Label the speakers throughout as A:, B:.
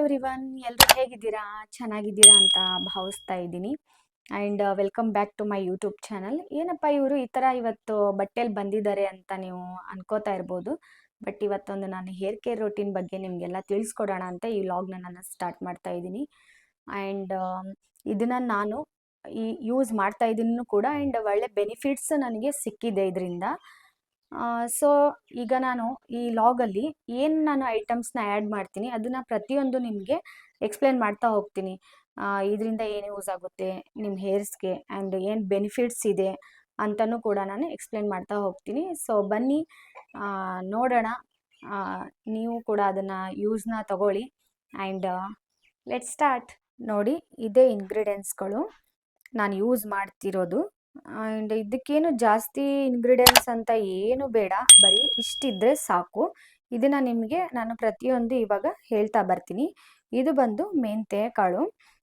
A: Every ಎಲ್ಲರೂ ಹೇಗಿದ್ದೀರಾ? ಚೆನ್ನಾಗಿದ್ದೀರಾ ಅಂತ ಭಾವಿಸ್ತಾ ಇದ್ದೀನಿ. And welcome back to my YouTube channel ಏನಪ್ಪ ಇವರು ಈ ಥರ ಇವತ್ತು ಬಟ್ಟೆಯಲ್ಲಿ ಬಂದಿದ್ದಾರೆ ಅಂತ ನೀವು ಅನ್ಕೋತಾ ಇರ್ಬೋದು. ಬಟ್ ಇವತ್ತೊಂದು ನಾನು ಹೇರ್ ಕೇರ್ ರೊಟೀನ್ ಬಗ್ಗೆ ನಿಮಗೆಲ್ಲ ತಿಳಿಸ್ಕೊಡೋಣ ಅಂತ ಈ ವ್ಲಾಗ್ನ ನಾನು ಸ್ಟಾರ್ಟ್ ಮಾಡ್ತಾ ಇದ್ದೀನಿ. ಆ್ಯಂಡ್ ಇದನ್ನು ನಾನು ಈ ಯೂಸ್ ಮಾಡ್ತಾ ಇದ್ದೀನಿ ಕೂಡ. ಆ್ಯಂಡ್ ಒಳ್ಳೆ ಬೆನಿಫಿಟ್ಸ್ ನನಗೆ ಸಿಕ್ಕಿದೆ ಇದರಿಂದ. ಸೊ ಈಗ ನಾನು ಈ ಲಾಗಲ್ಲಿ ಏನು ನಾನು ಐಟಮ್ಸ್ನ ಆ್ಯಡ್ ಮಾಡ್ತೀನಿ, ಅದನ್ನು ಪ್ರತಿಯೊಂದು ನಿಮಗೆ ಎಕ್ಸ್ಪ್ಲೇನ್ ಮಾಡ್ತಾ ಹೋಗ್ತೀನಿ. ಇದರಿಂದ ಏನು ಯೂಸ್ ಆಗುತ್ತೆ ನಿಮ್ಮ ಹೇರ್ಸ್ಗೆ ಆ್ಯಂಡ್ ಏನು ಬೆನಿಫಿಟ್ಸ್ ಇದೆ ಅಂತಲೂ ಕೂಡ ನಾನು ಎಕ್ಸ್ಪ್ಲೇನ್ ಮಾಡ್ತಾ ಹೋಗ್ತೀನಿ. ಸೊ ಬನ್ನಿ ನೋಡೋಣ. ನೀವು ಕೂಡ ಅದನ್ನು ಯೂಸ್ನ ತಗೊಳ್ಳಿ. ಆ್ಯಂಡ್ ಲೆಟ್ ಸ್ಟಾರ್ಟ್ ನೋಡಿ, ಇದೇ ಇಂಗ್ರೀಡಿಯೆಂಟ್ಸ್ಗಳು ನಾನು ಯೂಸ್ ಮಾಡ್ತಿರೋದು. ಆ್ಯಂಡ್ ಇದಕ್ಕೇನು ಜಾಸ್ತಿ ಇಂಗ್ರೀಡಿಯೆಂಟ್ಸ್ ಅಂತ ಏನು ಬೇಡ. ಬರೀ ಇಷ್ಟಿದ್ರೆ ಸಾಕು. ಇದನ್ನ ನಿಮಗೆ ನಾನು ಪ್ರತಿಯೊಂದು ಇವಾಗ ಹೇಳ್ತಾ ಬರ್ತೀನಿ. ಇದು ಬಂದು ಮೆಂತ್ಯ, ಕಾಳು.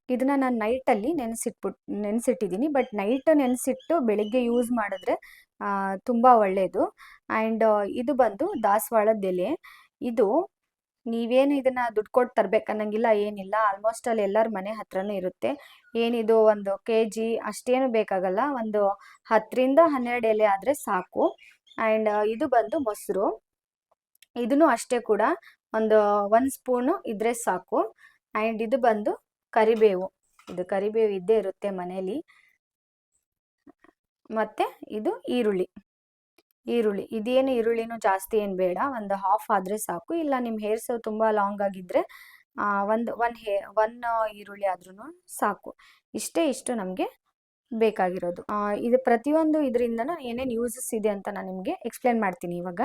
A: ಇದನ್ನ ನಾನು ನೈಟಲ್ಲಿ ನೆನೆಸಿಟ್ಬಿಟ್ಟು ನೆನೆಸಿಟ್ಟಿದ್ದೀನಿ ಬಟ್ ನೈಟ್ ನೆನೆಸಿಟ್ಟು ಬೆಳಿಗ್ಗೆ ಯೂಸ್ ಮಾಡಿದ್ರೆ ತುಂಬ ಒಳ್ಳೆಯದು ಆ್ಯಂಡ್ ಇದು ಬಂದು ದಾಸವಾಳದ ಎಲೆ. ಇದು ನೀವೇನು ಇದನ್ನ ದುಡ್ಡು ಕೊಟ್ಟು ತರ್ಬೇಕನ್ನಂಗಿಲ್ಲ ಏನಿಲ್ಲ. ಆಲ್ಮೋಸ್ಟ್ ಅಲ್ಲಿ ಎಲ್ಲರ ಮನೆ ಹತ್ರನೂ ಇರುತ್ತೆ. ಏನಿದು ಒಂದು ಕೆ ಜಿ ಅಷ್ಟೇನು ಬೇಕಾಗಲ್ಲ. ಒಂದು ಹತ್ತರಿಂದ ಹನ್ನೆರಡು ಎಲೆ ಆದರೆ ಸಾಕು. ಆ್ಯಂಡ್ ಇದು ಬಂದು ಮೊಸರು. ಇದನ್ನು ಅಷ್ಟೇ ಕೂಡ ಒಂದು ಒನ್ ಸ್ಪೂನು ಇದ್ರೆ ಸಾಕು. ಆ್ಯಂಡ್ ಇದು ಬಂದು ಕರಿಬೇವು. ಇದು ಕರಿಬೇವು ಇದ್ದೇ ಇರುತ್ತೆ ಮನೇಲಿ. ಮತ್ತೆ ಇದು ಈರುಳ್ಳಿ. ಈರುಳ್ಳಿ. ಇದೇನು ಈರುಳ್ಳಿನೂ ಜಾಸ್ತಿ ಏನು ಬೇಡ. ಒಂದು ಹಾಫ್ ಆದರೆ ಸಾಕು. ಇಲ್ಲ ನಿಮ್ಮ ಹೇರ್ಸ್ ತುಂಬ ಲಾಂಗ್ ಆಗಿದ್ದರೆ ಒಂದು ಒನ್ ಹೇ ಒನ್ ಈರುಳ್ಳಿ ಆದ್ರೂ ಸಾಕು. ಇಷ್ಟೇ ಇಷ್ಟು ನಮಗೆ ಬೇಕಾಗಿರೋದು. ಇದು ಪ್ರತಿಯೊಂದು ಇದರಿಂದನೂ ಏನೇನು ಯೂಸಸ್ ಇದೆ ಅಂತ ನಾನು ನಿಮಗೆ ಎಕ್ಸ್ಪ್ಲೇನ್ ಮಾಡ್ತೀನಿ ಇವಾಗ.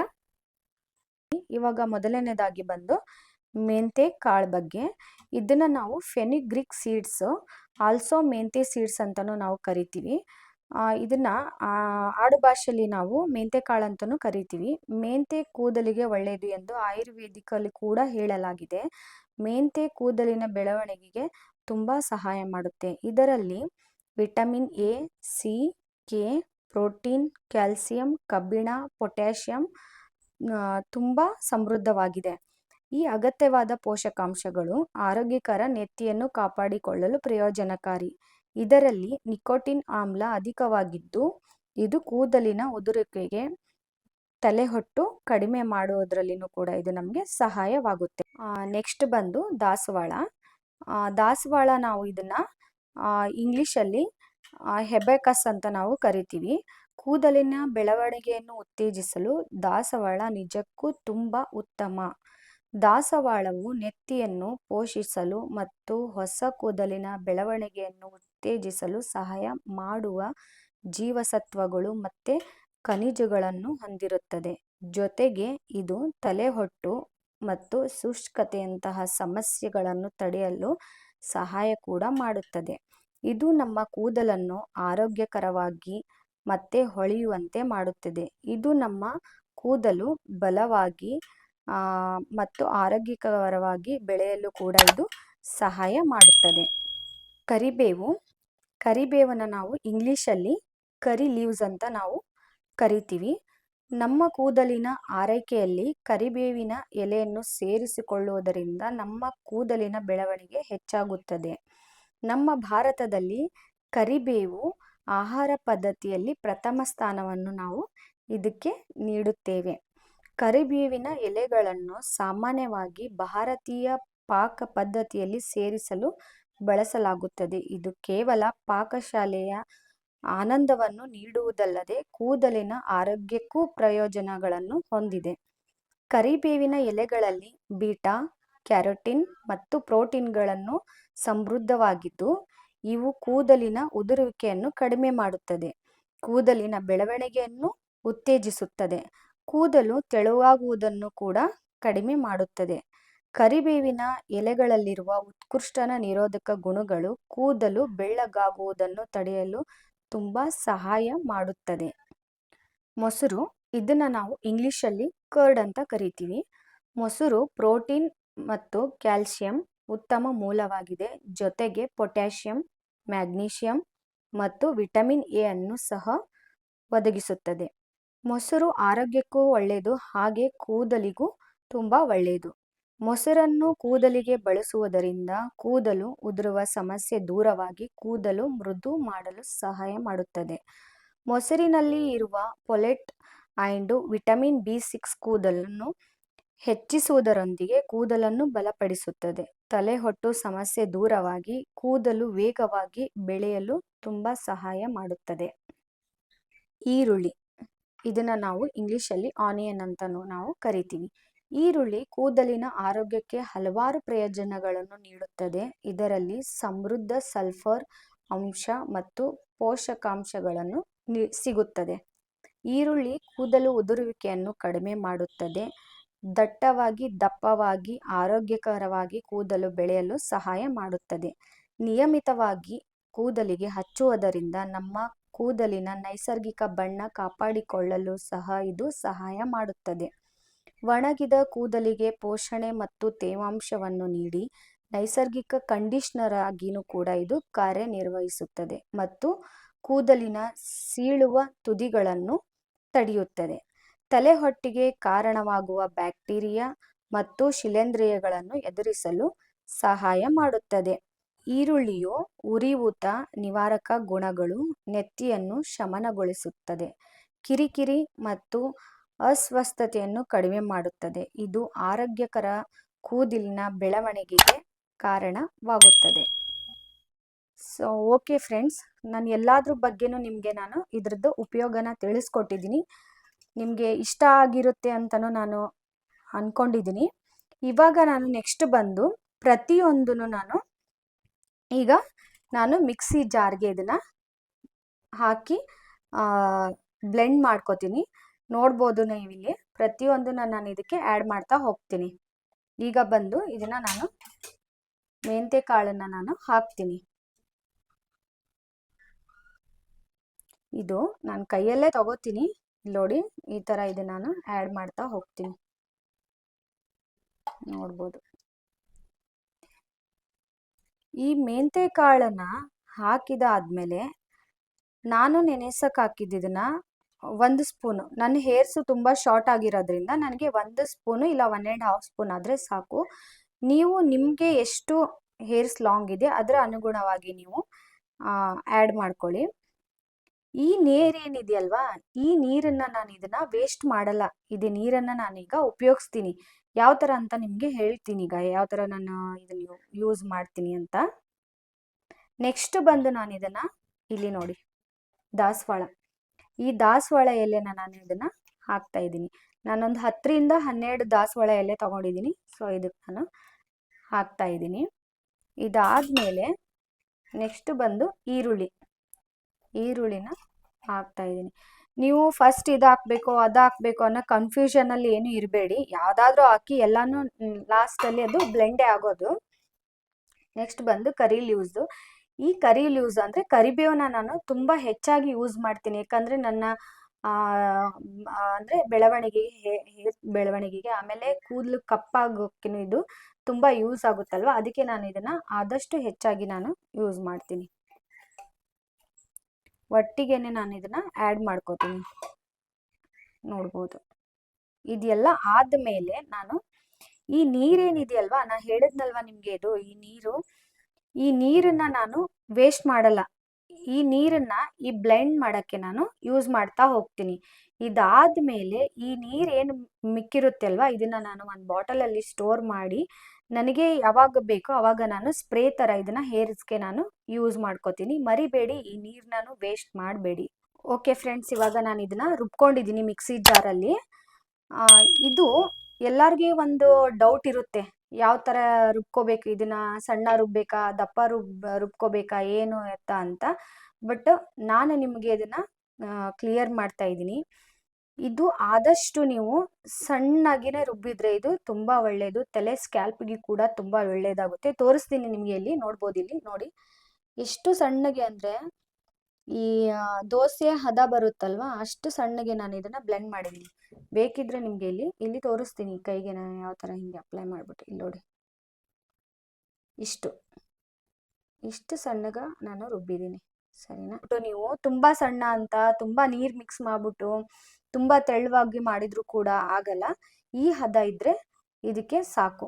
A: ಇವಾಗ ಮೊದಲನೇದಾಗಿ ಬಂದು ಮೆಂತೆ ಕಾಳು ಬಗ್ಗೆ. ಇದನ್ನ ನಾವು ಫೆನಿಗ್ರಿಕ್ ಸೀಡ್ಸ್ ಆಲ್ಸೋ ಮೆಂತೆ ಸೀಡ್ಸ್ ಅಂತಲೂ ನಾವು ಕರಿತೀವಿ. ಇದನ್ನ ಆಡು ಭಾಷೆಯಲ್ಲಿ ನಾವು ಮೆಂತೆ ಕಾಳು ಅಂತಲೂ ಕರಿತೀವಿ. ಮೆಂತೆ ಕೂದಲಿಗೆ ಒಳ್ಳೆಯದು ಎಂದು ಆಯುರ್ವೇದಿಕಲ್ಲಿ ಕೂಡ ಹೇಳಲಾಗಿದೆ. ಮೆಂತೆ ಕೂದಲಿನ ಬೆಳವಣಿಗೆಗೆ ತುಂಬ ಸಹಾಯ ಮಾಡುತ್ತೆ. ಇದರಲ್ಲಿ vitamin A, C, K, protein, calcium, ಕಬ್ಬಿಣ, ಪೊಟ್ಯಾಷಿಯಂ ತುಂಬ ಸಮೃದ್ಧವಾಗಿದೆ. ಈ ಅಗತ್ಯವಾದ ಪೋಷಕಾಂಶಗಳು ಆರೋಗ್ಯಕರ ನೆತ್ತಿಯನ್ನು ಕಾಪಾಡಿಕೊಳ್ಳಲು ಪ್ರಯೋಜನಕಾರಿ. ಇದರಲ್ಲಿ ನಿಕೋಟಿನ್ ಆಮ್ಲ ಅಧಿಕವಾಗಿದ್ದು ಇದು ಕೂದಲಿನ ಉದುರುವಿಕೆಗೆ ತಲೆಹೊಟ್ಟು ಕಡಿಮೆ ಮಾಡುವುದರಲ್ಲಿನೂ ಕೂಡ ಇದು ನಮಗೆ ಸಹಾಯವಾಗುತ್ತೆ. ನೆಕ್ಸ್ಟ್ ಬಂದು ದಾಸವಾಳ. ದಾಸವಾಳ ನಾವು ಇದನ್ನ ಆ, ಇಂಗ್ಲಿಷಲ್ಲಿ ಹೆಬೆಕಸ್ ಅಂತ ನಾವು ಕರಿತೀವಿ. ಕೂದಲಿನ ಬೆಳವಣಿಗೆಯನ್ನು ಉತ್ತೇಜಿಸಲು ದಾಸವಾಳ ನಿಜಕ್ಕೂ ತುಂಬ ಉತ್ತಮ. ದಾಸವಾಳವು ನೆತ್ತಿಯನ್ನು ಪೋಷಿಸಲು ಮತ್ತು ಹೊಸ ಕೂದಲಿನ ಬೆಳವಣಿಗೆಯನ್ನು ಉತ್ತೇಜಿಸಲು ಸಹಾಯ ಮಾಡುವ ಜೀವಸತ್ವಗಳು ಮತ್ತು ಖನಿಜಗಳನ್ನು ಹೊಂದಿರುತ್ತದೆ. ಜೊತೆಗೆ ಇದು ತಲೆಹೊಟ್ಟು ಮತ್ತು ಶುಷ್ಕತೆಯಂತಹ ಸಮಸ್ಯೆಗಳನ್ನು ತಡೆಯಲು ಸಹಾಯ ಕೂಡ ಮಾಡುತ್ತದೆ. ಇದು ನಮ್ಮ ಕೂದಲನ್ನು ಆರೋಗ್ಯಕರವಾಗಿ ಮತ್ತೆ ಹೊಳೆಯುವಂತೆ ಮಾಡುತ್ತದೆ. ಇದು ನಮ್ಮ ಕೂದಲು ಬಲವಾಗಿ ಮತ್ತು ಆರೋಗ್ಯಕರವಾಗಿ ಬೆಳೆಯಲು ಕೂಡ ಇದು ಸಹಾಯ ಮಾಡುತ್ತದೆ. ಕರಿಬೇವು, ಕರಿಬೇವನ್ನು ನಾವು ಇಂಗ್ಲೀಷಲ್ಲಿ ಕರಿ ಲೀವ್ಸ್ ಅಂತ ನಾವು ಕರಿತೀವಿ. ನಮ್ಮ ಕೂದಲಿನ ಆರೈಕೆಯಲ್ಲಿ ಕರಿಬೇವಿನ ಎಲೆಯನ್ನು ಸೇರಿಸಿಕೊಳ್ಳುವುದರಿಂದ ನಮ್ಮ ಕೂದಲಿನ ಬೆಳವಣಿಗೆ ಹೆಚ್ಚಾಗುತ್ತದೆ. ನಮ್ಮ ಭಾರತದಲ್ಲಿ ಕರಿಬೇವು ಆಹಾರ ಪದ್ಧತಿಯಲ್ಲಿ ಪ್ರಥಮ ಸ್ಥಾನವನ್ನು ನಾವು ಇದಕ್ಕೆ ನೀಡುತ್ತೇವೆ. ಕರಿಬೇವಿನ ಎಲೆಗಳನ್ನು ಸಾಮಾನ್ಯವಾಗಿ ಭಾರತೀಯ ಪಾಕ ಪದ್ಧತಿಯಲ್ಲಿ ಸೇರಿಸಲು ಬಳಸಲಾಗುತ್ತದೆ. ಇದು ಕೇವಲ ಪಾಕಶಾಲೆಯ ಆನಂದವನ್ನು ನೀಡುವುದಲ್ಲದೆ ಕೂದಲಿನ ಆರೋಗ್ಯಕ್ಕೂ ಪ್ರಯೋಜನಗಳನ್ನು ಹೊಂದಿದೆ. ಕರಿಬೇವಿನ ಎಲೆಗಳಲ್ಲಿ ಬೀಟಾ, ಕ್ಯಾರೋಟಿನ್ ಮತ್ತು ಪ್ರೋಟೀನ್ಗಳನ್ನು ಸಮೃದ್ಧವಾಗಿದ್ದು, ಇವು ಕೂದಲಿನ ಉದುರುವಿಕೆಯನ್ನು ಕಡಿಮೆ ಮಾಡುತ್ತದೆ. ಕೂದಲಿನ ಬೆಳವಣಿಗೆಯನ್ನು ಉತ್ತೇಜಿಸುತ್ತದೆ. ಕೂದಲು ತೆಳುವಾಗುವುದನ್ನು ಕೂಡ ಕಡಿಮೆ ಮಾಡುತ್ತದೆ. ಕರಿಬೇವಿನ ಎಲೆಗಳಲ್ಲಿರುವ ಉತ್ಕೃಷ್ಟನ ನಿರೋಧಕ ಗುಣಗಳು ಕೂದಲು ಬೆಳ್ಳಗಾಗುವುದನ್ನು ತಡೆಯಲು ತುಂಬ ಸಹಾಯ ಮಾಡುತ್ತದೆ. ಮೊಸರು, ಇದನ್ನು ನಾವು ಇಂಗ್ಲಿಷಲ್ಲಿ ಕರ್ಡ್ ಅಂತ ಕರಿತೀವಿ. ಮೊಸರು ಪ್ರೋಟೀನ್ ಮತ್ತು ಕ್ಯಾಲ್ಸಿಯಂ ಉತ್ತಮ ಮೂಲವಾಗಿದೆ. ಜೊತೆಗೆ ಪೊಟ್ಯಾಷಿಯಂ, ಮ್ಯಾಗ್ನೀಷಿಯಂ ಮತ್ತು ವಿಟಮಿನ್ ಎ ಅನ್ನು ಸಹ ಒದಗಿಸುತ್ತದೆ. ಮೊಸರು ಆರೋಗ್ಯಕ್ಕೂ ಒಳ್ಳೆಯದು ಹಾಗೆ ಕೂದಲಿಗೂ ತುಂಬ ಒಳ್ಳೆಯದು ಮೊಸರನ್ನು ಕೂದಲಿಗೆ ಬಳಸುವುದರಿಂದ ಕೂದಲು ಉದುರುವ ಸಮಸ್ಯೆ ದೂರವಾಗಿ ಕೂದಲು ಮೃದು ಮಾಡಲು ಸಹಾಯ ಮಾಡುತ್ತದೆ. ಮೊಸರಿನಲ್ಲಿ ಇರುವ folate and vitamin B six ಕೂದಲನ್ನು ಹೆಚ್ಚಿಸುವುದರೊಂದಿಗೆ ಕೂದಲನ್ನು ಬಲಪಡಿಸುತ್ತದೆ. ತಲೆಹೊಟ್ಟು ಸಮಸ್ಯೆ ದೂರವಾಗಿ ಕೂದಲು ವೇಗವಾಗಿ ಬೆಳೆಯಲು ತುಂಬ ಸಹಾಯ ಮಾಡುತ್ತದೆ. ಈರುಳ್ಳಿ. ಇದನ್ನು ನಾವು ಇಂಗ್ಲೀಷಲ್ಲಿ ಆನಿಯನ್ ಅಂತಲೂ ನಾವು ಕರಿತೀವಿ. ಈರುಳ್ಳಿ ಕೂದಲಿನ ಆರೋಗ್ಯಕ್ಕೆ ಹಲವಾರು ಪ್ರಯೋಜನಗಳನ್ನು ನೀಡುತ್ತದೆ. ಇದರಲ್ಲಿ ಸಮೃದ್ಧ ಸಲ್ಫರ್ ಅಂಶ ಮತ್ತು ಪೋಷಕಾಂಶಗಳನ್ನು ಸಿಗುತ್ತದೆ. ಈರುಳ್ಳಿ ಕೂದಲು ಉದುರುವಿಕೆಯನ್ನು ಕಡಿಮೆ ಮಾಡುತ್ತದೆ. ದಟ್ಟವಾಗಿ, ದಪ್ಪವಾಗಿ, ಆರೋಗ್ಯಕರವಾಗಿ ಕೂದಲು ಬೆಳೆಯಲು ಸಹಾಯ ಮಾಡುತ್ತದೆ. ನಿಯಮಿತವಾಗಿ ಕೂದಲಿಗೆ ಹಚ್ಚುವುದರಿಂದ ನಮ್ಮ ಕೂದಲಿನ ನೈಸರ್ಗಿಕ ಬಣ್ಣ ಕಾಪಾಡಿಕೊಳ್ಳಲು ಸಹ ಇದು ಸಹಾಯ ಮಾಡುತ್ತದೆ. ಒಣಗಿದ ಕೂದಲಿಗೆ ಪೋಷಣೆ ಮತ್ತು ತೇವಾಂಶವನ್ನು ನೀಡಿ ನೈಸರ್ಗಿಕ ಕಂಡೀಷ್ನರ್ ಆಗಿಯೂ ಕೂಡ ಇದು ಕಾರ್ಯನಿರ್ವಹಿಸುತ್ತದೆ ಮತ್ತು ಕೂದಲಿನ ಸೀಳುವ ತುದಿಗಳನ್ನು ತಡೆಯುತ್ತದೆ. ತಲೆಹೊಟ್ಟಿಗೆ ಕಾರಣವಾಗುವ ಬ್ಯಾಕ್ಟೀರಿಯಾ ಮತ್ತು ಶಿಲೇಂಧ್ರಿಯಗಳನ್ನು ಎದುರಿಸಲು ಸಹಾಯ ಮಾಡುತ್ತದೆ. ಈರುಳ್ಳಿಯು ಉರಿಯೂತ ನಿವಾರಕ ಗುಣಗಳು ನೆತ್ತಿಯನ್ನು ಶಮನಗೊಳಿಸುತ್ತದೆ. ಕಿರಿಕಿರಿ ಮತ್ತು ಅಸ್ವಸ್ಥತೆಯನ್ನು ಕಡಿಮೆ ಮಾಡುತ್ತದೆ. ಇದು ಆರೋಗ್ಯಕರ ಕೂದಲಿನ ಬೆಳವಣಿಗೆಗೆ ಕಾರಣವಾಗುತ್ತದೆ. ಸೊ ಓಕೆ ಫ್ರೆಂಡ್ಸ್ ನಾನು ಎಲ್ಲಾದ್ರ ಬಗ್ಗೆನೂ ನಿಮಗೆ ನಾನು ಇದ್ರದ್ದು ಉಪಯೋಗನ ತಿಳಿಸ್ಕೊಟ್ಟಿದ್ದೀನಿ. ನಿಮಗೆ ಇಷ್ಟ ಆಗಿರುತ್ತೆ ಅಂತಲೂ ನಾನು ಅಂದ್ಕೊಂಡಿದ್ದೀನಿ ಇವಾಗ ನಾನು ನೆಕ್ಸ್ಟ್ ಬಂದು ಪ್ರತಿಯೊಂದೂ ನಾನು ಈಗ ನಾನು ಮಿಕ್ಸಿ ಜಾರ್ಗೆ ಇದನ್ನು ಹಾಕಿ ಬ್ಲೆಂಡ್ ಮಾಡ್ಕೋತೀನಿ. ನೋಡ್ಬೋದು ನೀವಿಲ್ಲಿ. ಪ್ರತಿಯೊಂದನ್ನ ನಾನು ಇದಕ್ಕೆ ಆ್ಯಡ್ ಮಾಡ್ತಾ ಹೋಗ್ತೀನಿ. ಈಗ ಬಂದು ಇದನ್ನು ನಾನು ಮೆಂತೆ ಕಾಳನ್ನು ನಾನು ಹಾಕ್ತೀನಿ. ಇದು ನಾನು ಕೈಯಲ್ಲೇ ತಗೋತೀನಿ. ನೋಡಿ, ಈ ಥರ ಇದು ನಾನು ಆ್ಯಡ್ ಮಾಡ್ತಾ ಹೋಗ್ತೀನಿ. ನೋಡ್ಬೋದು. ಈ ಮೆಂತೆ ಕಾಳನ್ನು ಹಾಕಿದಾದ್ಮೇಲೆ ನಾನು ನೆನೆಸಕ್ಕೆ ಹಾಕಿದ್ದನ್ನ ಒಂದು ಸ್ಪೂನು. ನನ್ನ ಹೇರ್ಸು ತುಂಬ ಶಾರ್ಟ್ ಆಗಿರೋದ್ರಿಂದ ನನಗೆ ಒಂದು ಸ್ಪೂನು ಇಲ್ಲ ಒನ್ ಆ್ಯಂಡ್ ಹಾಫ್ ಸ್ಪೂನ್ ಆದರೆ ಸಾಕು. ನೀವು ನಿಮಗೆ ಎಷ್ಟು ಹೇರ್ಸ್ ಲಾಂಗ್ ಇದೆ ಅದರ ಅನುಗುಣವಾಗಿ ನೀವು ಆ್ಯಡ್ ಮಾಡ್ಕೊಳ್ಳಿ. ಈ ನೀರೇನಿದೆಯಲ್ವಾ ಈ ನೀರನ್ನು ನಾನು ಇದನ್ನು ವೇಸ್ಟ್ ಮಾಡಲ್ಲ. ಇದು ನೀರನ್ನು ನಾನೀಗ ಉಪಯೋಗಿಸ್ತೀನಿ. ಯಾವ ಥರ ಅಂತ ನಿಮಗೆ ಹೇಳ್ತೀನಿ ಈಗ, ಯಾವ ಥರ ನಾನು ಇದನ್ನು ಯೂಸ್ ಮಾಡ್ತೀನಿ ಅಂತ. ನೆಕ್ಸ್ಟ್ ಬಂದು ನಾನು ಇದನ್ನು ಇಲ್ಲಿ ನೋಡಿ, ದಾಸವಾಳ. ಈ ದಾಸವಾಳ ಎಲೆನ ನಾನು ಇದನ್ನು ಹಾಕ್ತಾ ಇದ್ದೀನಿ. ನಾನೊಂದು ಹತ್ತರಿಂದ ಹನ್ನೆರಡು ದಾಸವಾಳ ಎಲೆ ತಗೊಂಡಿದ್ದೀನಿ. ಸೊ ಇದಕ್ಕೆ ನಾನು ಹಾಕ್ತಾ ಇದ್ದೀನಿ. ಇದಾದಮೇಲೆ ನೆಕ್ಸ್ಟ್ ಬಂದು ಈರುಳ್ಳಿ. ಈರುಳ್ಳಿನ ಹಾಕ್ತಾ ಇದ್ದೀನಿ. ನೀವು ಫಸ್ಟ್ ಇದು ಹಾಕಬೇಕು ಅದು ಹಾಕಬೇಕು ಅನ್ನೋ ಕನ್ಫ್ಯೂಷನಲ್ಲಿ ಏನು ಇರಬೇಡಿ. ಯಾವುದಾದ್ರೂ ಹಾಕಿ ಎಲ್ಲನೂ ಲಾಸ್ಟಲ್ಲಿ ಅದು ಬ್ಲೆಂಡೇ ಆಗೋದು. ನೆಕ್ಸ್ಟ್ ಬಂದು ಕರಿ ಲೀವ್ಸ್ ಈ ಕರಿ ಲೀವ್ಸ್ ಅಂದರೆ ಕರಿಬೇವನ್ನ ನಾನು ತುಂಬ ಹೆಚ್ಚಾಗಿ ಯೂಸ್ ಮಾಡ್ತೀನಿ. ಯಾಕಂದರೆ ನನ್ನ ಅಂದರೆ ಬೆಳವಣಿಗೆಗೆ ಬೆಳವಣಿಗೆಗೆ ಆಮೇಲೆ ಕೂದಲು ಕಪ್ಪಾಗೋಕೆ ಇದು ತುಂಬ ಯೂಸ್ ಆಗುತ್ತಲ್ವ? ಅದಕ್ಕೆ ನಾನು ಇದನ್ನು ಆದಷ್ಟು ಹೆಚ್ಚಾಗಿ ನಾನು ಯೂಸ್ ಮಾಡ್ತೀನಿ. ಒಟ್ಟಿಗೆನೆ ನಾನು ಇದನ್ನ ಆ್ಯಡ್ ಮಾಡ್ಕೋತೀನಿ. ನೋಡ್ಬೋದು. ಇದೆಲ್ಲ ಆದಮೇಲೆ ನಾನು ಈ ನೀರೇನಿದೆಯಲ್ವಾ ನಾ ಹೇಳಿದ್ನಲ್ವಾ ನಿಮ್ಗೆ ಇದು, ಈ ನೀರು? ಈ ನೀರನ್ನ ನಾನು ವೇಸ್ಟ್ ಮಾಡಲ್ಲ. ಈ ನೀರನ್ನ ಈ ಬ್ಲೆಂಡ್ ಮಾಡಕ್ಕೆ ನಾನು ಯೂಸ್ ಮಾಡ್ತಾ ಹೋಗ್ತೀನಿ. ಇದಾದ್ಮೇಲೆ ಈ ನೀರೇನು ಮಿಕ್ಕಿರುತ್ತೆ ಅಲ್ವಾ ಇದನ್ನ ನಾನು ಒಂದು ಬಾಟಲಲ್ಲಿ ಸ್ಟೋರ್ ಮಾಡಿ ನನಗೆ ಯಾವಾಗ ಬೇಕೋ ಅವಾಗ ನಾನು ಸ್ಪ್ರೇ ಥರ ಇದನ್ನ ಹೇರ್ಸ್ಗೆ ನಾನು ಯೂಸ್ ಮಾಡ್ಕೋತೀನಿ. ಮರಿಬೇಡಿ, ಈ ನೀರನ್ನೂ ವೇಸ್ಟ್ ಮಾಡಬೇಡಿ. ಓಕೆ ಫ್ರೆಂಡ್ಸ್ ಇವಾಗ ನಾನು ಇದನ್ನ ರುಬ್ಕೊಂಡಿದ್ದೀನಿ ಮಿಕ್ಸಿ ಜಾರಲ್ಲಿ ಇದು ಎಲ್ಲರಿಗೆ ಒಂದು ಡೌಟ್ ಇರುತ್ತೆ. ಯಾವ ಥರ ರುಬ್ಕೋಬೇಕು? ಇದನ್ನ ಸಣ್ಣ ರುಬ್ಬೇಕಾ, ದಪ್ಪ ರುಬ್, ರುಬ್ಕೋಬೇಕಾ, ಏನು ಎತ್ತ ಅಂತ. ಬಟ್ ನಾನು ನಿಮಗೆ ಇದನ್ನ ಕ್ಲಿಯರ್ ಮಾಡ್ತಾ ಇದ್ದೀನಿ. ಇದು ಆದಷ್ಟು ನೀವು ಸಣ್ಣಗಿನೇ ರುಬ್ಬಿದ್ರೆ ಇದು ತುಂಬಾ ಒಳ್ಳೆಯದು ತಲೆ ಸ್ಕ್ಯಾಲ್ಪ್ಗೆ ಕೂಡ ತುಂಬಾ ಒಳ್ಳೆಯದಾಗುತ್ತೆ ತೋರಿಸ್ತೀನಿ ನಿಮಗೆ ಇಲ್ಲಿ, ನೋಡ್ಬೋದು ಇಲ್ಲಿ, ನೋಡಿ. ಎಷ್ಟು ಸಣ್ಣಗೆ ಅಂದ್ರೆ ಈ ದೋಸೆ ಹದ ಬರುತ್ತಲ್ವಾ, ಅಷ್ಟು ಸಣ್ಣಗೆ ನಾನು ಇದನ್ನ ಬ್ಲೆಂಡ್ ಮಾಡಿದ್ದೀನಿ. ಬೇಕಿದ್ರೆ ನಿಮಗೆ ಇಲ್ಲಿ ಇಲ್ಲಿ ತೋರಿಸ್ತೀನಿ ಕೈಗೆ ನಾನು ಯಾವ ತರ ಹಿಂಗೆ ಅಪ್ಲೈ ಮಾಡ್ಬಿಟ್ಟು. ಇಲ್ಲಿ ನೋಡಿ. ಇಷ್ಟು. ಇಷ್ಟು ಸಣ್ಣಗ ನಾನು ರುಬ್ಬಿದ್ದೀನಿ. ಸರಿನಾ? ನೀವು ತುಂಬಾ ಸಣ್ಣ ಅಂತ, ತುಂಬ ನೀರು ಮಿಕ್ಸ್ ಮಾಡಿಬಿಟ್ಟು ತುಂಬ ತೆಳುವಾಗಿ ಮಾಡಿದರೂ ಕೂಡ ಆಗಲ್ಲ. ಈ ಹದ ಇದ್ದರೆ ಇದಕ್ಕೆ ಸಾಕು.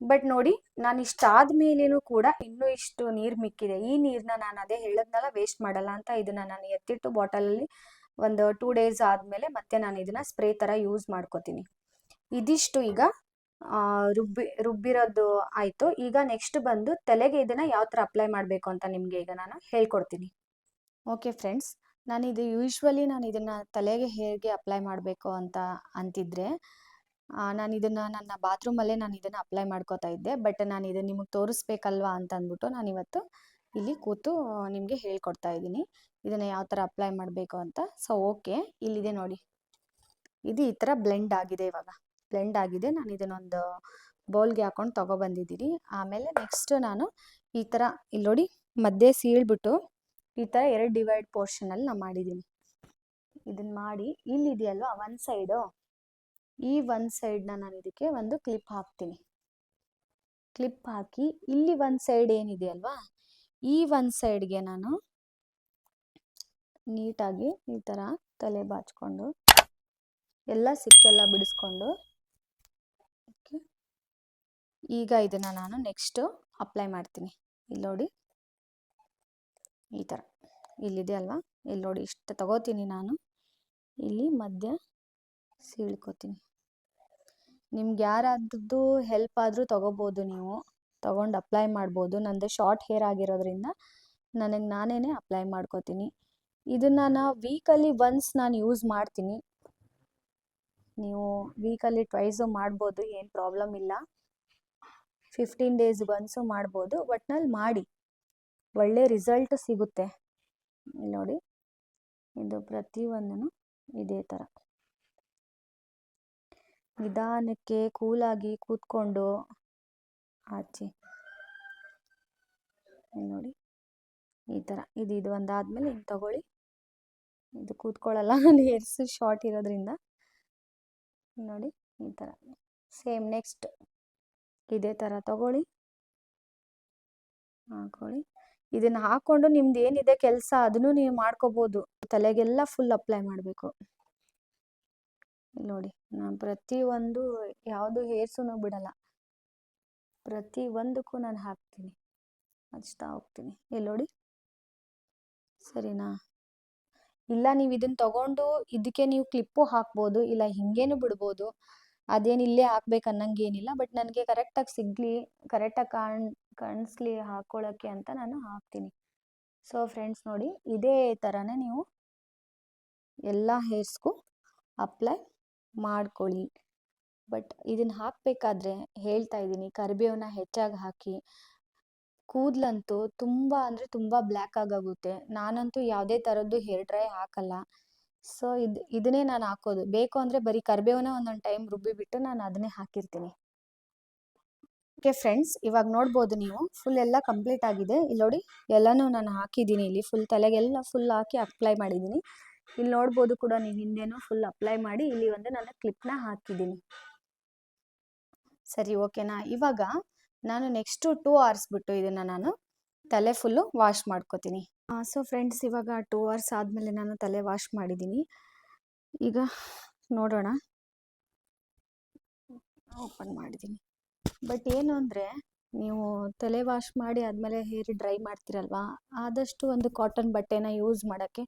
A: ಬಟ್ ನೋಡಿ, ನಾನು ಇಷ್ಟಾದ ಮೇಲೇನೂ ಕೂಡ ಇನ್ನೂ ಇಷ್ಟು ನೀರು ಮಿಕ್ಕಿದೆ. ಈ ನೀರನ್ನ ನಾನು ಅದೇ ಹೇಳದ್ನಲ್ಲ ವೇಸ್ಟ್ ಮಾಡಲ್ಲ ಅಂತ ಇದನ್ನ ನಾನು ಎತ್ತಿಟ್ಟು ಬಾಟಲಲ್ಲಿ ಒಂದು ಟೂ ಡೇಸ್ ಆದಮೇಲೆ ಮತ್ತೆ ನಾನು ಇದನ್ನ ಸ್ಪ್ರೇ ಥರ ಯೂಸ್ ಮಾಡ್ಕೋತೀನಿ. ಇದಿಷ್ಟು ಈಗ ರುಬ್ಬಿ, ರುಬ್ಬಿರೋದು ಆಯಿತು. ಈಗ ನೆಕ್ಸ್ಟ್ ಬಂದು ತಲೆಗೆ ಇದನ್ನ ಯಾವ ಥರ ಅಪ್ಲೈ ಮಾಡಬೇಕು ಅಂತ ನಿಮಗೆ ಈಗ ನಾನು ಹೇಳ್ಕೊಡ್ತೀನಿ. ಓಕೆ ಫ್ರೆಂಡ್ಸ್ ನಾನು ಇದು ಯೂಶ್ವಲಿ ನಾನು ಇದನ್ನು ತಲೆಗೆ ಹೇಗೆ ಅಪ್ಲೈ ಮಾಡಬೇಕು ಅಂತ ಅಂತಿದ್ರೆ ನಾನು ಇದನ್ನು ನನ್ನ ಬಾತ್ರೂಮಲ್ಲೇ ನಾನು ಇದನ್ನು ಅಪ್ಲೈ ಮಾಡ್ಕೋತಾ ಇದ್ದೆ. ಬಟ್ ನಾನು ಇದನ್ನು ನಿಮಗೆ ತೋರಿಸ್ಬೇಕಲ್ವಾ ಅಂತ ಅಂದ್ಬಿಟ್ಟು ನಾನು ಇವತ್ತು ಇಲ್ಲಿ ಕೂತು ನಿಮಗೆ ಹೇಳ್ಕೊಡ್ತಾ ಇದ್ದೀನಿ. ಇದನ್ನು ಯಾವ ಥರ ಅಪ್ಲೈ ಮಾಡಬೇಕು ಅಂತ. ಸೊ, ಓಕೆ, ಇಲ್ಲಿದೆ ನೋಡಿ. ಇದು ಈ ಥರ ಬ್ಲೆಂಡ್ ಆಗಿದೆ ಇವಾಗ. ಬ್ಲೆಂಡ್ ಆಗಿದೆ. ನಾನು ಇದನ್ನೊಂದು ಬೌಲ್ಗೆ ಹಾಕೊಂಡು ತೊಗೊಬಂದಿದ್ದೀನಿ. ಆಮೇಲೆ ನೆಕ್ಸ್ಟ್ ನಾನು ಈ ಥರ ಇಲ್ಲಿ ನೋಡಿ, ಮಧ್ಯೆ ಸೀಳ್ಬಿಟ್ಟು ಈ ಥರ ಎರಡು ಡಿವೈಡ್ ಪೋರ್ಷನಲ್ಲಿ ನಾನು ಮಾಡಿದ್ದೀನಿ. ಇದನ್ನ ಮಾಡಿ ಇಲ್ಲಿದೆಯಲ್ವಾ ಒನ್ ಸೈಡು ಈ ಒನ್ ಸೈಡನ್ನ ನಾನು ಇದಕ್ಕೆ ಒಂದು ಕ್ಲಿಪ್ ಹಾಕ್ತೀನಿ. ಕ್ಲಿಪ್ ಹಾಕಿ ಇಲ್ಲಿ ಒಂದು ಸೈಡ್ ಏನಿದೆಯಲ್ವಾ? ಈ ಒಂದು ಸೈಡ್ಗೆ ನಾನು ನೀಟಾಗಿ ಈ ಥರ ತಲೆ ಬಾಚ್ಕೊಂಡು ಎಲ್ಲ ಸಿಕ್ಕೆಲ್ಲ ಬಿಡಿಸ್ಕೊಂಡು ಈಗ ಇದನ್ನು ನಾನು ನೆಕ್ಸ್ಟು ಅಪ್ಲೈ ಮಾಡ್ತೀನಿ. ಇಲ್ಲಿ ನೋಡಿ. ಈ ಥರ ಇಲ್ಲಿದೆ ಅಲ್ವಾ? ಇಲ್ಲಿ ನೋಡಿ, ಇಷ್ಟು ತಗೋತೀನಿ ನಾನು. ಇಲ್ಲಿ ಮಧ್ಯ ಸೀಳ್ಕೊತೀನಿ. ನಿಮ್ಗೆ ಯಾರಾದ್ರದ್ದು ಹೆಲ್ಪ್ ಆದರೂ ತಗೋಬೋದು ನೀವು. ತಗೊಂಡು ಅಪ್ಲೈ ಮಾಡ್ಬೋದು. ನನ್ನದು ಶಾರ್ಟ್ ಹೇರ್ ಆಗಿರೋದ್ರಿಂದ ನನಗೆ ನಾನೇ ಅಪ್ಲೈ ಮಾಡ್ಕೋತೀನಿ. ಇದನ್ನು ನಾನು ವೀಕಲ್ಲಿ ಒನ್ಸ್ ನಾನು ಯೂಸ್ ಮಾಡ್ತೀನಿ. ನೀವು ವೀಕಲ್ಲಿ ಟ್ವೈಸು ಮಾಡ್ಬೋದು, ಏನು ಪ್ರಾಬ್ಲಮ್ ಇಲ್ಲ. ಫಿಫ್ಟೀನ್ ಡೇಸ್ ಒನ್ಸು ಮಾಡ್ಬೋದು. ಒಟ್ನಲ್ಲಿ ಮಾಡಿ. ಒಳ್ಳೆ ರಿಸಲ್ಟ್ ಸಿಗುತ್ತೆ. ಇಲ್ಲಿ ನೋಡಿ, ಇದು ಪ್ರತಿಯೊಂದನ್ನು ಇದೇ ಥರ. ನಿಧಾನಕ್ಕೆ ಕೂಲಾಗಿ ಕೂತ್ಕೊಂಡು ಆಚೆ. ನೋಡಿ, ಈ ಥರ. ಇದು ಇದು ಒಂದಾದ್ಮೇಲೆ ಹಿಂಗೆ ತಗೊಳ್ಳಿ. ಇದು ಕೂತ್ಕೊಳ್ಳಲ್ಲ, ನಾನು ಹೇರ್ಸ್ ಶಾರ್ಟ್ ಇರೋದ್ರಿಂದ. ನೋಡಿ, ಈ ಥರ. ಸೇಮ್ ನೆಕ್ಸ್ಟ್ ಇದೇ ಥರ ತಗೊಳ್ಳಿ. ಹಾಕೊಳ್ಳಿ. ಇದನ್ನ ಹಾಕೊಂಡು ನಿಮ್ದು ಏನಿದೆ ಕೆಲಸ ಅದನ್ನು ನೀವು ಮಾಡ್ಕೋಬಹುದು ತಲೆಗೆಲ್ಲ ಫುಲ್ ಅಪ್ಲೈ ಮಾಡಬೇಕು. ನೋಡಿ, ನಾನು ಪ್ರತಿ ಒಂದು ಯಾವುದು ಹೇರ್ಸೂ ಬಿಡಲ್ಲ. ಪ್ರತಿ ಒಂದಕ್ಕೂ ನಾನು ಹಾಕ್ತೀನಿ. ಹಚ್ತಾ ಹೋಗ್ತೀನಿ. ಇಲ್ಲಿ ನೋಡಿ? ಸರಿನಾ? ಇಲ್ಲ ನೀವು ಇದನ್ನ ತಗೊಂಡು ಇದಕ್ಕೆ ನೀವು ಕ್ಲಿಪ್ಪು ಹಾಕ್ಬೋದು, ಇಲ್ಲ ಹಿಂಗೇನು ಬಿಡ್ಬೋದು. ಅದೇನು ಇಲ್ಲೇ ಹಾಕ್ಬೇಕು ಅನ್ನಂಗೇನಿಲ್ಲ ಬಟ್ ನನಗೆ ಕರೆಕ್ಟಾಗಿ ಸಿಗಲಿ ಕರೆಕ್ಟಾಗಿ ಕಾಣ್ ಕಾಣಿಸ್ಲಿ ಹಾಕೊಳ್ಳೋಕ್ಕೆ ಅಂತ ನಾನು ಹಾಕ್ತೀನಿ. ಸೊ ಫ್ರೆಂಡ್ಸ್ ನೋಡಿ, ಇದೇ ಥರನೇ ನೀವು ಎಲ್ಲ ಹೇರ್ಸ್ಗೂ ಅಪ್ಲೈ ಮಾಡ್ಕೊಳ್ಳಿ. ಬಟ್ ಇದನ್ನು ಹಾಕಬೇಕಾದ್ರೆ ಹೇಳ್ತಾ ಇದ್ದೀನಿ ಕರಿಬೇವನ್ನ ಹೆಚ್ಚಾಗಿ ಹಾಕಿ. ಕೂದಲಂತೂ ತುಂಬ ಅಂದರೆ ತುಂಬ ಬ್ಲ್ಯಾಕ್ ಆಗೋಗುತ್ತೆ. ನಾನಂತೂ ಯಾವುದೇ ಥರದ್ದು ಹೇರ್ ಡ್ರೈ ಹಾಕಲ್ಲ. ಸೊ ಇದು, ಇದನ್ನೇ ನಾನು ಹಾಕೋದು. ಬೇಕು ಅಂದರೆ ಬರೀ ಕರಿಬೇವನ್ನ ಒಂದೊಂದು ಟೈಮ್ ರುಬ್ಬಿಬಿಟ್ಟು ನಾನು ಅದನ್ನೇ ಹಾಕಿರ್ತೀನಿ. ಓಕೆ ಫ್ರೆಂಡ್ಸ್, ಇವಾಗ ನೋಡ್ಬೋದು ನೀವು. ಫುಲ್ ಎಲ್ಲ ಕಂಪ್ಲೀಟ್ ಆಗಿದೆ. ಇಲ್ಲಿ ನೋಡಿ, ಎಲ್ಲನೂ ನಾನು ಹಾಕಿದ್ದೀನಿ ಇಲ್ಲಿ. ಫುಲ್ ತಲೆಗೆಲ್ಲ ಫುಲ್ ಹಾಕಿ ಅಪ್ಲೈ ಮಾಡಿದ್ದೀನಿ. ಇಲ್ಲಿ ನೋಡ್ಬೋದು ಕೂಡ ನೀವು ಹಿಂದೆನೂ ಫುಲ್ ಅಪ್ಲೈ ಮಾಡಿ, ಇಲ್ಲಿ ಒಂದು ನನ್ನ ಕ್ಲಿಪ್ನ ಹಾಕಿದ್ದೀನಿ. ಸರಿ ಓಕೆನಾ ಇವಾಗ ನಾನು ನೆಕ್ಸ್ಟು ಟೂ ಅವರ್ಸ್ ಬಿಟ್ಟು ಇದನ್ನು ನಾನು ತಲೆ ಫುಲ್ಲು ವಾಶ್ ಮಾಡ್ಕೋತೀನಿ. ಸೊ ಫ್ರೆಂಡ್ಸ್ ಇವಾಗ ಟೂ ಅವರ್ಸ್ ಆದಮೇಲೆ ನಾನು ತಲೆ ವಾಶ್ ಮಾಡಿದ್ದೀನಿ. ಈಗ ನೋಡೋಣ. ಓಪನ್ ಮಾಡಿದ್ದೀನಿ. ಬಟ್ ಏನು ಅಂದರೆ, ನೀವು ತಲೆ ವಾಶ್ ಮಾಡಿ ಆದಮೇಲೆ ಹೇರ್ ಡ್ರೈ ಮಾಡ್ತೀರಲ್ವಾ? ಆದಷ್ಟು ಒಂದು ಕಾಟನ್ ಬಟ್ಟೆನ ಯೂಸ್ ಮಾಡೋಕ್ಕೆ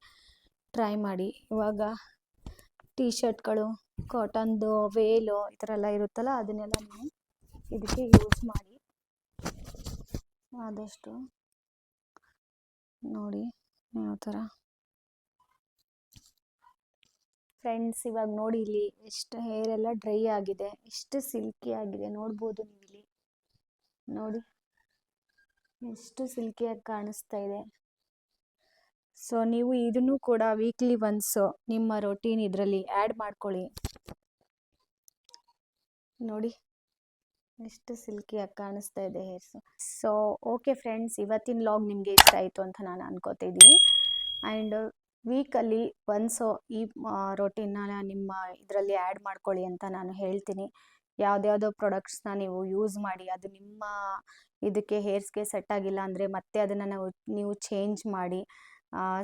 A: ಟ್ರೈ ಮಾಡಿ. ಇವಾಗ ಟೀ ಶರ್ಟ್ಗಳು ಕಾಟನ್ದು ವೇಲು ಈ ಥರ ಎಲ್ಲ ಇರುತ್ತಲ್ಲ, ಅದನ್ನೆಲ್ಲ ನೀವು ಇದಕ್ಕೆ ಯೂಸ್ ಮಾಡಿ. ಆದಷ್ಟು ನೋಡಿ ಯಾವ ಥರ ಫ್ರೆಂಡ್ಸ್ ಇವಾಗ ನೋಡಿ ಇಲ್ಲಿ, ಎಷ್ಟು ಹೇರ್ ಎಲ್ಲ ಡ್ರೈ ಆಗಿದೆ, ಎಷ್ಟು ಸಿಲ್ಕಿ ಆಗಿದೆ, ನೋಡ್ಬೋದು ನೀವು. ನೋಡಿ. ಎಷ್ಟು ಸಿಲ್ಕಿಯಾಗಿ ಕಾಣಿಸ್ತಾ ಇದೆ. ಸೊ ನೀವು ಇದನ್ನು ಕೂಡ ವೀಕ್ಲಿ ಒನ್ಸು ನಿಮ್ಮ ರೊಟೀನ್ ಇದರಲ್ಲಿ ಆ್ಯಡ್ ಮಾಡ್ಕೊಳ್ಳಿ. ನೋಡಿ, ಎಷ್ಟು ಸಿಲ್ಕಿಯಾಗಿ ಕಾಣಿಸ್ತಾ ಇದೆ ಹೇರ್ಸು ಸೊ ಓಕೆ ಫ್ರೆಂಡ್ಸ್ ಇವತ್ತಿನ ಲಾಗ್ ನಿಮಗೆ ಇಷ್ಟ ಆಯಿತು ಅಂತ ನಾನು ಅನ್ಕೋತಿದ್ದೀನಿ ಆ್ಯಂಡ್ ವೀಕಲ್ಲಿ ಒನ್ಸು ಈ ರೊಟೀನ್ನ ನಿಮ್ಮ ಇದರಲ್ಲಿ ಆ್ಯಡ್ ಮಾಡ್ಕೊಳ್ಳಿ ಅಂತ ನಾನು ಹೇಳ್ತೀನಿ. ಯಾವುದ್ಯಾವುದೋ ಪ್ರಾಡಕ್ಟ್ಸ್ನ ನೀವು ಯೂಸ್ ಮಾಡಿ, ಅದು ನಿಮ್ಮ ಇದಕ್ಕೆ ಹೇರ್ಸ್ಗೆ ಸೆಟ್ ಆಗಿಲ್ಲ ಅಂದರೆ ಮತ್ತೆ ಅದನ್ನು ನಾವು, ನೀವು ಚೇಂಜ್ ಮಾಡಿ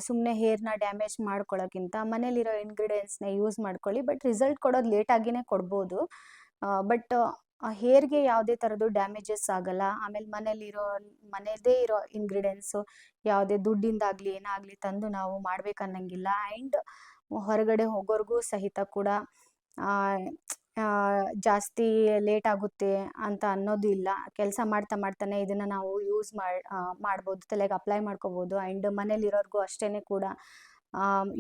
A: ಸುಮ್ಮನೆ ಹೇರ್ನ ಡ್ಯಾಮೇಜ್ ಮಾಡ್ಕೊಳ್ಳೋಕ್ಕಿಂತ ಮನೇಲಿರೋ ಇಂಗ್ರೀಡಿಯೆಂಟ್ಸ್ನ ಯೂಸ್ ಮಾಡ್ಕೊಳ್ಳಿ ಬಟ್ ರಿಸಲ್ಟ್ ಕೊಡೋದು ಲೇಟಾಗಿಯೇ ಕೊಡ್ಬೋದು. ಬಟ್ ಹೇರ್ಗೆ ಯಾವುದೇ ಥರದ್ದು ಡ್ಯಾಮೇಜಸ್ ಆಗಲ್ಲ. ಆಮೇಲೆ ಮನೇಲಿರೋ, ಮನೆಯದೇ ಇರೋ ಇಂಗ್ರೀಡಿಯೆಂಟ್ಸು ಯಾವುದೇ ದುಡ್ಡಿಂದಾಗಲಿ ಏನಾಗಲಿ ತಂದು ನಾವು ಮಾಡ್ಬೇಕನ್ನಂಗಿಲ್ಲ. ಆ್ಯಂಡ್ ಹೊರಗಡೆ ಹೋಗೋರ್ಗೂ ಸಹಿತ ಕೂಡ ಜಾಸ್ತಿ ಲೇಟ್ ಆಗುತ್ತೆ ಅಂತ ಅನ್ನೋದು ಇಲ್ಲ. ಕೆಲಸ ಮಾಡ್ತಾ ಮಾಡ್ತಾನೆ ಇದನ್ನು ನಾವು ಯೂಸ್ ಮಾಡಿ ಮಾಡ್ಬೋದು, ತಲೆಗೆ ಅಪ್ಲೈ ಮಾಡ್ಕೋಬೋದು. ಆ್ಯಂಡ್ ಮನೇಲಿರೋರ್ಗೂ ಅಷ್ಟೇ ಕೂಡ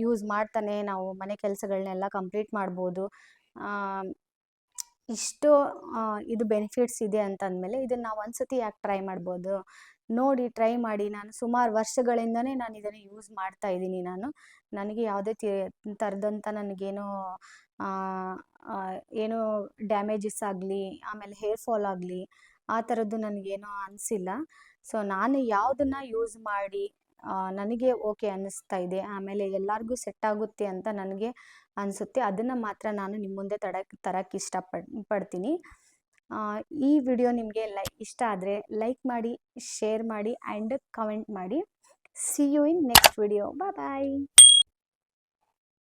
A: ಯೂಸ್ ಮಾಡ್ತಾನೆ ನಾವು ಮನೆ ಕೆಲಸಗಳನ್ನೆಲ್ಲ ಕಂಪ್ಲೀಟ್ ಮಾಡ್ಬೋದು. ಇಷ್ಟು ಇದು ಬೆನಿಫಿಟ್ಸ್ ಇದೆ ಅಂತ ಅಂದಮೇಲೆ ಇದನ್ನು ನಾವು ಒಂದ್ಸತಿ ಯಾಕೆ ಟ್ರೈ ಮಾಡ್ಬೋದು? ನೋಡಿ ಟ್ರೈ ಮಾಡಿ. ನಾನು ಸುಮಾರು ವರ್ಷಗಳಿಂದನೇ ನಾನು ಇದನ್ನು ಯೂಸ್ ಮಾಡ್ತಾ ಇದ್ದೀನಿ ನಾನು. ನನಗೆ ಯಾವುದೇ ಥರದಂಥ ನನಗೇನು ಏನು ಡ್ಯಾಮೇಜಸ್ ಆಗಲಿ, ಆಮೇಲೆ ಹೇರ್ ಫಾಲ್ ಆಗಲಿ, ಆ ಥರದ್ದು ನನಗೇನು ಅನಿಸಿಲ್ಲ. ಸೊ ನಾನು ಯಾವುದನ್ನು ಯೂಸ್ ಮಾಡಿ ನನಗೆ ಓಕೆ ಅನ್ನಿಸ್ತಾ ಇದೆ. ಆಮೇಲೆ ಎಲ್ಲರಿಗೂ ಸೆಟ್ ಆಗುತ್ತೆ ಅಂತ ನನಗೆ ಅನಿಸುತ್ತೆ. ಅದನ್ನು ಮಾತ್ರ ನಾನು ನಿಮ್ಮ ಮುಂದೆ ತಡ ತರಕ್ಕೆ ಇಷ್ಟಪಡ್, ಪಡ್ತೀನಿ. ಈ ವಿಡಿಯೋ ನಿಮಗೆ ಲೈ, ಇಷ್ಟ ಆದರೆ ಲೈಕ್ ಮಾಡಿ, ಶೇರ್ ಮಾಡಿ ಆ್ಯಂಡ್ ಕಮೆಂಟ್ ಮಾಡಿ. See you in next video bye bye